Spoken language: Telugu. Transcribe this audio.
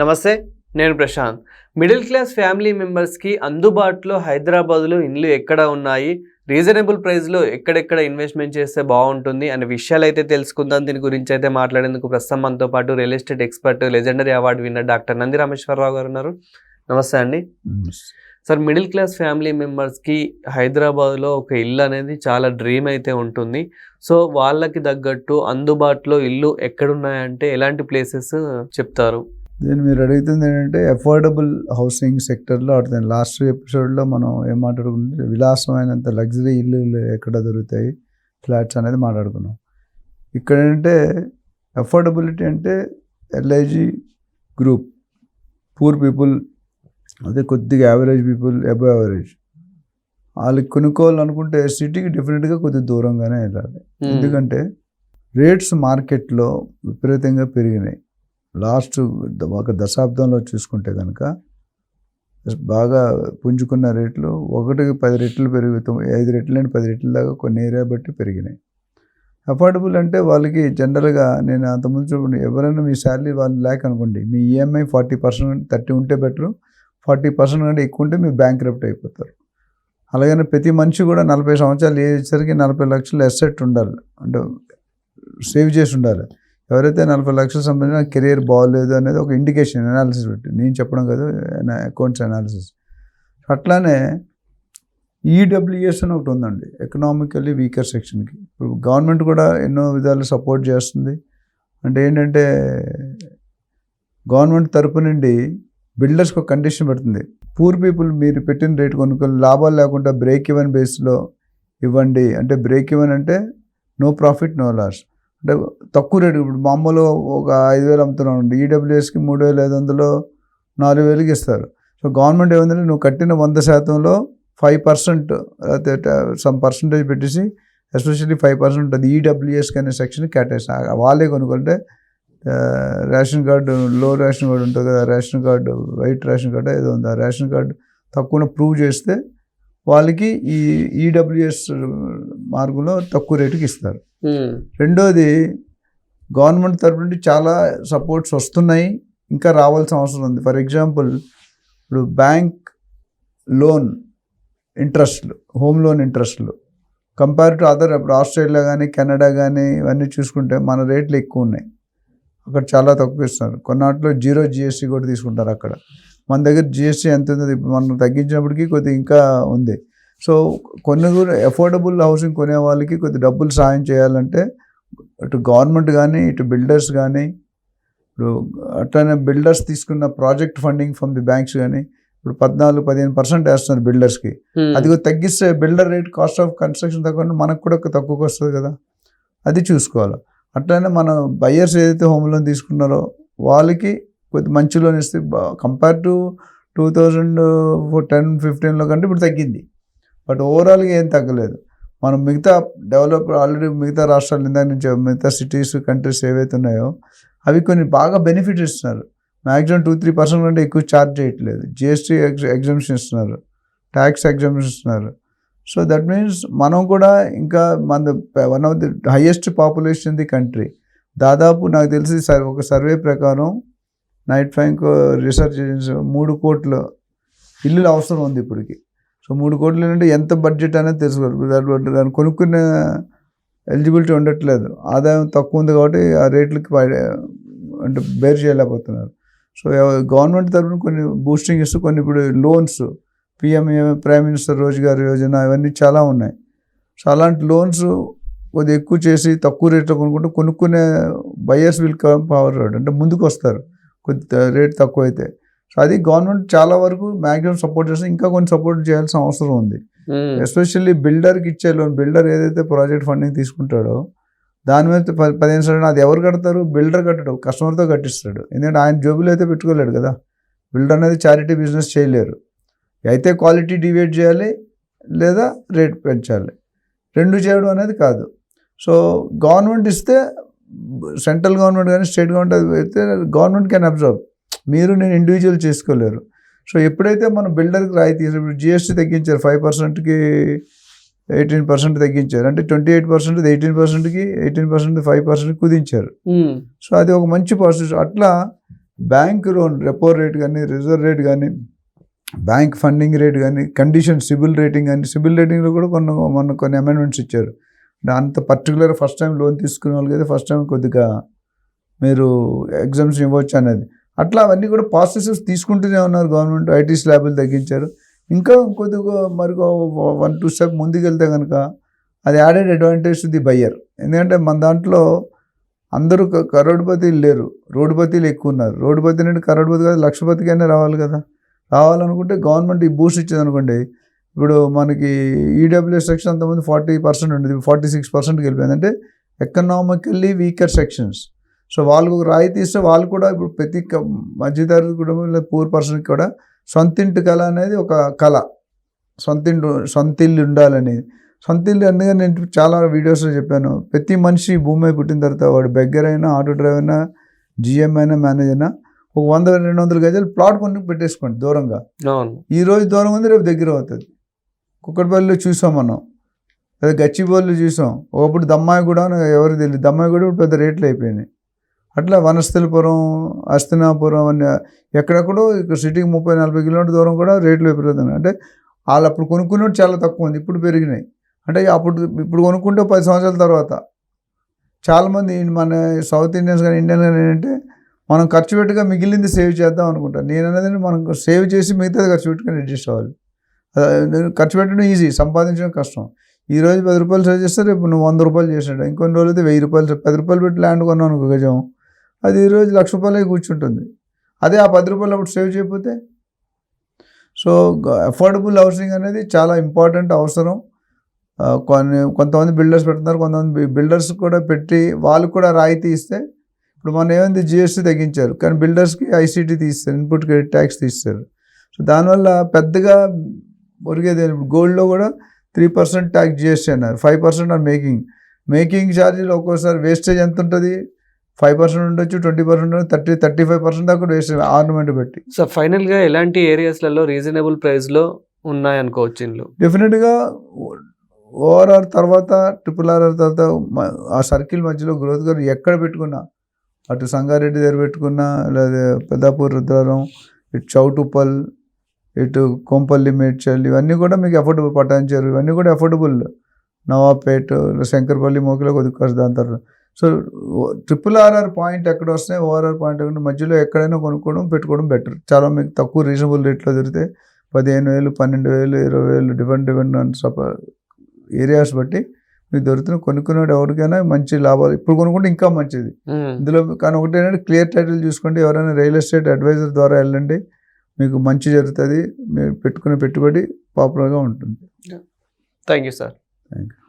నమస్తే నేను ప్రశాంత్. మిడిల్ క్లాస్ ఫ్యామిలీ మెంబర్స్కి అందుబాటులో హైదరాబాద్లో ఇండ్లు ఎక్కడ ఉన్నాయి? రీజనబుల్ ప్రైస్లో ఎక్కడెక్కడ ఇన్వెస్ట్మెంట్ చేస్తే బాగుంటుంది అనే విషయాలు అయితే తెలుసుకుందాం. దీని గురించి అయితే మాట్లాడేందుకు ప్రస్తుతం మనతో పాటు real estate expert legendary award winner doctor Nandi Rameshwara Rao గారు ఉన్నారు. నమస్తే అండి. సార్ మిడిల్ క్లాస్ ఫ్యామిలీ మెంబర్స్కి హైదరాబాద్లో ఒక ఇల్లు అనేది చాలా డ్రీమ్ అయితే ఉంటుంది. సో వాళ్ళకి తగ్గట్టు అందుబాటులో ఇల్లు ఎక్కడున్నాయంటే ఎలాంటి ప్లేసెస్ చెప్తారు? దీన్ని మీరు అడుగుతుంది ఏంటంటే అఫోర్డబుల్ హౌసింగ్ సెక్టర్లో అటు లాస్ట్ ఎపిసోడ్లో మనం ఏం మాట్లాడుకుంటే విలాసమైనంత లగ్జరీ ఇల్లు ఎక్కడ దొరుకుతాయి? ఫ్లాట్స్ అనేది మాట్లాడుకున్నాం. ఇక్కడ ఏంటంటే అఫోర్డబిలిటీ అంటే ఎల్ఐజి గ్రూప్ పూర్ పీపుల్ అదే కొద్దిగా యావరేజ్ పీపుల్ అబవ్ యావరేజ్ వాళ్ళకి కొనుక్కోవాలనుకుంటే సిటీకి డెఫినెట్గా కొద్దిగా దూరంగానే వెళ్ళాలి. ఎందుకంటే రేట్స్ మార్కెట్లో విపరీతంగా పెరిగినాయి. లాస్ట్ ఒక దశాబ్దంలో చూసుకుంటే కనుక బాగా పుంజుకున్న రేట్లు ఒకటికి పది రెట్లు పెరిగి ఐదు రెట్లు నుండి పది రెట్ల దాకా కొన్ని ఏరియా బట్టి పెరిగినాయి. అఫోర్డబుల్ అంటే వాళ్ళకి జనరల్గా నేను అంతకుముందు చూడండి ఎవరైనా మీ శాలరీ వాళ్ళు ల్యాక్ అనుకోండి మీ ఈఎంఐ ఫార్టీ పర్సెంట్ థర్టీ ఉంటే బెటర్ ఫార్టీ పర్సెంట్ కంటే ఎక్కువ ఉంటే మీరు బ్యాంక్ క్రప్ట్ అయిపోతారు. అలాగనే ప్రతి మనిషి కూడా నలభై సంవత్సరాలు ఏసరికి నలభై లక్షలు ఎసెట్ ఉండాలి అంటే సేవ్ చేసి ఉండాలి. ఎవరైతే నలభై లక్షలు సంబంధించిన కెరీర్ బాగోలేదు అనేది ఒక ఇండికేషన్ అనాలిసిస్ పెట్టి. నేను చెప్పడం కాదు అకౌంట్స్ అనాలిసిస్ అట్లానే ఈడబ్ల్యూఎస్ అని ఒకటి ఉందండి ఎకనామికల్లీ వీకర్ సెక్షన్కి ఇప్పుడు గవర్నమెంట్ కూడా ఎన్నో విధాలు సపోర్ట్ చేస్తుంది. అంటే ఏంటంటే గవర్నమెంట్ తరపు నుండి బిల్డర్స్కి ఒక కండిషన్ పెడుతుంది. పూర్ పీపుల్ మీరు పెట్టిన రేట్ కొనుక్కొని లాభాలు లేకుండా బ్రేక్ ఈవెన్ బేస్లో ఇవ్వండి. అంటే బ్రేక్ ఈవెన్ అంటే నో ప్రాఫిట్ నో లాస్ అంటే తక్కువ రేటు. ఇప్పుడు మామూలు ఒక ఐదు వేలు అమ్ముతున్నాం ఈడబ్ల్యూఎస్కి మూడు వేల ఐదు వందలు నాలుగు వేలకి ఇస్తారు. సో గవర్నమెంట్ ఏముందంటే నువ్వు కట్టిన వంద శాతంలో ఫైవ్ పర్సెంట్ లేకపోతే సమ్ పర్సంటేజ్ పెట్టేసి ఎస్పెషల్లీ ఫైవ్ పర్సెంట్ ఉంటుంది. ఈడబ్ల్యూఎస్కి అనే సెక్షన్ కేటాయిస్తా వాళ్ళే కొనుక్కుంటే రేషన్ కార్డు లో రేషన్ కార్డు ఉంటుంది కదా ration card white ration card ఏదో ఉంది. ఆ రేషన్ కార్డు తక్కువ ప్రూవ్ చేస్తే వాళ్ళకి ఈ ఈడబ్ల్యూఎస్ మార్గంలో తక్కువ రేటుకి ఇస్తారు. రెండోది గవర్నమెంట్ తరపు నుండి చాలా సపోర్ట్స్ వస్తున్నాయి ఇంకా రావాల్సిన అవసరం ఉంది. ఫర్ ఎగ్జాంపుల్ ఇప్పుడు బ్యాంక్ లోన్ ఇంట్రెస్ట్లు హోమ్ లోన్ ఇంట్రెస్ట్లు కంపేర్ టు అదర్ ఇప్పుడు ఆస్ట్రేలియా కానీ కెనడా కానీ ఇవన్నీ చూసుకుంటే మన రేట్లు ఎక్కువ ఉన్నాయి. అక్కడ చాలా తక్కువ ఇస్తున్నారు. కొన్నాటిలో జీరో జిఎస్టీ కూడా తీసుకుంటారు అక్కడ. మన దగ్గర జిఎస్టీ ఎంత ఉంది ఇప్పుడు మనం తగ్గించినప్పటికీ కొద్దిగా ఇంకా ఉంది. సో కొన్ని కూడా అఫోర్డబుల్ హౌసింగ్ కొనే వాళ్ళకి కొద్ది డబ్బులు సాయం చేయాలంటే ఇటు గవర్నమెంట్ కానీ ఇటు బిల్డర్స్ కానీ ఇప్పుడు అట్లనే బిల్డర్స్ తీసుకున్న project funding from the banks కానీ ఇప్పుడు పద్నాలుగు పదిహేను పర్సెంట్ వేస్తున్నారు బిల్డర్స్కి మ్మ్. అది తగ్గిస్తే builder rate cost of construction తగ్గకుండా మనకు కూడా ఒక తక్కువకి వస్తుంది కదా. అది చూసుకోవాలి. అట్లనే మన బయ్యర్స్ ఏదైతే హోమ్ లోన్ తీసుకున్నారో వాళ్ళకి కొద్ది మంచి లోన్ ఇస్తే compare to two thousand ten ఫిఫ్టీన్లో కంటే ఇప్పుడు తగ్గింది. బట్ ఓవరాల్గా ఏం తగ్గలేదు. మనం మిగతా డెవలప్ ఆల్రెడీ మిగతా రాష్ట్రాలు ఇందాక నుంచి మిగతా సిటీస్ కంట్రీస్ ఏవైతే ఉన్నాయో అవి కొన్ని బాగా బెనిఫిట్ ఇస్తున్నారు. మ్యాక్సిమం టూ త్రీ పర్సెంట్ కంటే ఎక్కువ ఛార్జ్ చేయట్లేదు. జిఎస్టీ ఎగ్జామ్షన్ ఇస్తున్నారు. ట్యాక్స్ ఎగ్జామ్షన్ ఇస్తున్నారు. సో దట్ మీన్స్ మనం కూడా ఇంకా మన one of the highest population the country దాదాపు నాకు తెలిసి సర్ ఒక సర్వే ప్రకారం నైట్ ఫ్యాంక్ రీసెర్చ్ మూడు కోట్లు ఇల్లులు అవసరం ఉంది ఇప్పటికి. సో మూడు కోట్లు ఏంటంటే ఎంత బడ్జెట్ అనేది తెలుసుకోవాలి దాన్ని కొనుక్కునే ఎలిజిబిలిటీ ఉండట్లేదు. ఆదాయం తక్కువ ఉంది కాబట్టి ఆ రేట్లకి అంటే బేర్ చేయలేకపోతున్నారు. సో గవర్నమెంట్ తరఫున కొన్ని బూస్టింగ్ ఇస్తూ కొన్ని ఇప్పుడు loans PMA prime minister Rozgar Yojana ఇవన్నీ చాలా ఉన్నాయి. సో అలాంటి లోన్స్ కొద్దిగా ఎక్కువ చేసి తక్కువ రేట్లో కొనుక్కుంటే కొనుక్కునే బయర్స్ విల్ కమ్ పవర్ అంటే ముందుకు వస్తారు కొద్ది రేట్ తక్కువ అయితే సో అది గవర్నమెంట్ చాలా వరకు మ్యాక్సిమం సపోర్ట్ చేస్తే ఇంకా కొన్ని సపోర్ట్ చేయాల్సిన అవసరం ఉంది. ఎస్పెషల్లీ బిల్డర్కి ఇచ్చే లోన్ బిల్డర్ ఏదైతే ప్రాజెక్ట్ ఫండింగ్ తీసుకుంటాడో దాని మీద పదిహేను శాతం అది ఎవరు కడతారు? బిల్డర్ కట్టడు కస్టమర్తో కట్టిస్తాడు. ఎందుకంటే ఆయన జోబులు అయితే పెట్టుకోలేడు కదా. బిల్డర్ అనేది చారిటీ బిజినెస్ చేయలేరు. అయితే క్వాలిటీ డివేట్ చేయాలి లేదా రేట్ పెంచాలి. రెండు చేయడం అనేది కాదు. సో గవర్నమెంట్ ఇస్తే సెంట్రల్ గవర్నమెంట్ కానీ స్టేట్ గవర్నమెంట్ అయితే గవర్నమెంట్ కెన్ అబ్జర్వ్. మీరు నేను ఇండివిజువల్ చేసుకోలేరు. సో ఎప్పుడైతే మనం బిల్డర్కి రాయితీ ఇప్పుడు జిఎస్టీ తగ్గించారు ఫైవ్ పర్సెంట్కి ఎయిటీన్ పర్సెంట్ తగ్గించారు. అంటే ట్వంటీ ఎయిట్ పర్సెంట్ ఎయిటీన్ పర్సెంట్కి ఎయిటీన్ పర్సెంట్ ఫైవ్ పర్సెంట్ కుదించారు. సో అది ఒక మంచి ప్రాసెస్ అట్లా బ్యాంక్ లోన్ రెపో రేట్ కానీ రిజర్వ్ రేట్ కానీ బ్యాంక్ ఫండింగ్ రేట్ కానీ కండిషన్ సిబిల్ రేటింగ్ కానీ సిబిల్ రేటింగ్లో కూడా కొన్ని మొన్న కొన్ని అమెండ్మెంట్స్ ఇచ్చారు. అంత పర్టికులర్ ఫస్ట్ టైం లోన్ తీసుకునే వాళ్ళకి అయితే ఫస్ట్ టైం కొద్దిగా మీరు ఎగ్జామ్స్ ఇవ్వచ్చు అనేది. అట్లా అవన్నీ కూడా ప్రాసెసెస్ తీసుకుంటూనే ఉన్నారు గవర్నమెంట్ ఐటీ స్లాబులు తగ్గించారు. ఇంకా కొద్దిగా మరి వన్ టూ స్టెప్ ముందుకెళ్తే కనుక అది యాడెడ్ అడ్వాంటేజ్ ది బయ్యర్ ఎందుకంటే మన దాంట్లో అందరూ క- కరోడ్పతిలు లేరు రోడ్డుపతిలు ఎక్కువ ఉన్నారు. రోడ్డుపతి నుండి కరోడ్పతి కాదు లక్షపతికైనా రావాలి కదా. రావాలనుకుంటే గవర్నమెంట్ ఈ బూస్ట్ ఇచ్చింది అనుకోండి ఇప్పుడు మనకి ఈడబ్ల్యూఎస్ సెక్షన్ అంతమంది ఫార్టీ పర్సెంట్ ఉండేది ఫార్టీ సిక్స్ పర్సెంట్కి వెళ్ళిపోయింది అంటే ఎకనామికల్లీ వీకర్ సెక్షన్స్ సో వాళ్ళకు ఒక రాయితీ ఇస్తే వాళ్ళు కూడా ఇప్పుడు ప్రతి మధ్యతరగతి కుటుంబం పూర్ పర్సన్కి కూడా సొంతింటి కళ అనేది ఒక కళ. సొంతింటి సొంతిల్లు ఉండాలనేది. సొంతిల్లు అందుకని నేను చాలా వీడియోస్లో చెప్పాను. ప్రతి మనిషి భూమి పుట్టిన తర్వాత వాడు బెగ్గర్ అయినా ఆటో డ్రైవర్ అయినా జిఎం అయినా మేనేజర్ అయినా ఒక వంద రెండు వందల గజాలు ప్లాట్ కొని పెట్టేసుకోండి దూరంగా. ఈ రోజు దూరం ఉంది రేపు దగ్గర అవుతుంది. కుక్కడపల్లిలో చూసాం మనం. లేదా గచ్చిబౌలిలో చూసాం. ఒకప్పుడు దమ్మాయి కూడా ఎవరు తెలియదు దమ్మాయి కూడా ఇప్పుడు పెద్ద రేట్లు అయిపోయినాయి. అట్లా వనస్థలిపురం అస్తినాపురం అన్ని ఎక్కడెక్కడో ఇక్కడ సిటీకి ముప్పై నలభై కిలోమీటర్ దూరం కూడా రేట్లు పెరుగుతున్నాయి అంటే వాళ్ళు అప్పుడు కొనుక్కున్నట్టు చాలా తక్కువ ఉంది ఇప్పుడు పెరిగినాయి. అంటే అప్పుడు ఇప్పుడు కొనుక్కుంటే పది సంవత్సరాల తర్వాత. చాలామంది మన సౌత్ ఇండియన్స్ కానీ ఇండియన్ కానీ ఏంటంటే మనం ఖర్చు పెట్టుగా మిగిలింది సేవ్ చేద్దాం అనుకుంటాను నేను అనేది మనం సేవ్ చేసి మిగతాది ఖర్చు పెట్టుకుని అడ్జస్ట్ అవ్వాలి. ఖర్చు పెట్టడం ఈజీ సంపాదించడం కష్టం. ఈ రోజు పది రూపాయలు సేవ్ చేస్తే రేపు నువ్వు వంద రూపాయలు చేసినట్టు ఇంకొన్ని రోజులు అయితే వెయ్యి రూపాయలు పది రూపాయలు పెట్టి ల్యాండ్ కొన్నాను ఒక గజం. అది ఈరోజు లక్ష రూపాయలే కూర్చుంటుంది. అదే ఆ పది రూపాయలు అప్పుడు సేవ్ చేయకపోతే? సో అఫోర్డబుల్ హౌసింగ్ అనేది చాలా ఇంపార్టెంట్ అవసరం. కొన్ని కొంతమంది బిల్డర్స్ పెడుతున్నారు కొంతమంది బిల్డర్స్ కూడా పెట్టి వాళ్ళు కూడా రాయితీ ఇస్తే ఇప్పుడు మొన్న ఏమైంది? జిఎస్టీ తగ్గించారు. కానీ బిల్డర్స్కి ఐసీటీ తీస్తారు ఇన్పుట్ క్రెడిట్ ట్యాక్స్ తీస్తారు. సో దానివల్ల పెద్దగా ఒరిగేది ఇప్పుడు గోల్డ్లో కూడా త్రీ పర్సెంట్ ట్యాక్స్ జిఎస్టీ అన్నారు. Five percent or making making ఛార్జీలు ఒక్కోసారి వేస్టేజ్ ఎంత ఉంటుంది? ఫైవ్ పర్సెంట్ ఉండొచ్చు twenty percent thirty thirty five percent దాకా వేస్టేజ్ ఆర్నమెంట్ బట్టి సో ఫైనల్గా ఎలాంటి ఏరియాస్లలో రీజనబుల్ ప్రైస్లో ఉన్నాయి అనుకోవచ్చు ఇండ్లు డెఫినెట్గా ఓఆర్ఆర్ తర్వాత ట్రిపుల్ ఆర్ఆర్ తర్వాత ఆ సర్కిల్ మధ్యలో గ్రోత్ గారు ఎక్కడ పెట్టుకున్నా? అటు సంగారెడ్డి దగ్గర పెట్టుకున్నా లేదా పెద్దాపూర్ రుద్రారం ఇటు చౌటుప్పల్ ఇటు కొంపల్లి మేడ్చల్ ఇవన్నీ కూడా మీకు అఫోర్డబుల్ పటాన్చేరు ఇవన్నీ కూడా అఫోర్డబుల్ నవాపేట్ శంకర్పల్లి మోకిలో కొద్ది కాస్త దాని తర్వాత. సో ట్రిపుల్ ఆర్ఆర్ పాయింట్ ఎక్కడ వస్తాయి ఓఆర్ఆర్ పాయింట్ ఎక్కడ? మధ్యలో ఎక్కడైనా కొనుక్కోవడం పెట్టుకోవడం బెటర్ చాలా మీకు తక్కువ రీజనబుల్ రేట్లో దొరికితే పదిహేను వేలు పన్నెండు వేలు ఇరవై వేలు ఆన్ సప ఏరియాస్ బట్టి మీకు దొరుకుతున్న కొనుక్కునేవాడు ఎవరికైనా మంచి లాభాలు. ఇప్పుడు కొనుక్కుంటే ఇంకా మంచిది. ఇందులో కానీ ఒకటి ఏంటంటే క్లియర్ టైటిల్ చూసుకోండి. ఎవరైనా రియల్ ఎస్టేట్ అడ్వైజర్ ద్వారా వెళ్ళండి. మీకు మంచి జరుగుతుంది మీరు పెట్టుకునే పెట్టుబడి పాపులర్గా ఉంటుంది. Thank you sir thank you